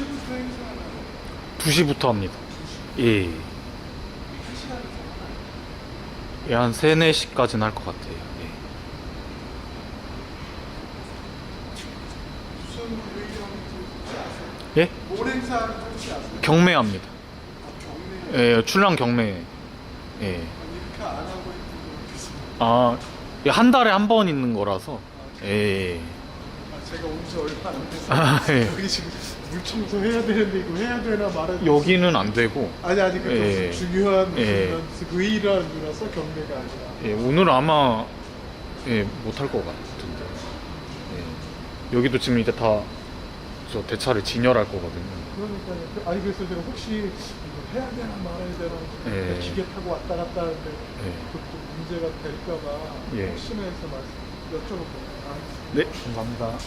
언제부터 행사하나요? 2시부터 합니다. 예. 한 하나요? 예, 한 3, 4시까지는 할 것 같아요. 예. 아세요? 예? 뭘 행사하는지 혹시 아세요? 경매합니다. 아, 경매. 예, 출랑 경매. 예. 아니, 이렇게 안 하고 있는 거 같아서. 아, 한 달에 한 번 있는 거라서. 예. 아, 제가 온 지 얼마 안 돼서 아, 예. 여기 지금 물 청소 해야 되는데 이거 해야 되나 말아야 되나 여기는 안 되고. 아니 아니 그 예. 중요한 예. 무슨 의의라는 거라서 경매가 아니라 예, 오늘 아마 예, 못할 것 같은데. 예. 여기도 지금 이제 다 저 대차를 진열할 거거든요. 그러니까요 그- 아니 그래서 제가 혹시 이거 해야 되나 말아야 되나 예. 기계 타고 왔다 갔다 하는데 예. 그것도 문제가 될까봐 예. 혹시나 해서 말씀 여쭤볼게요 아, 네, 감사합니다.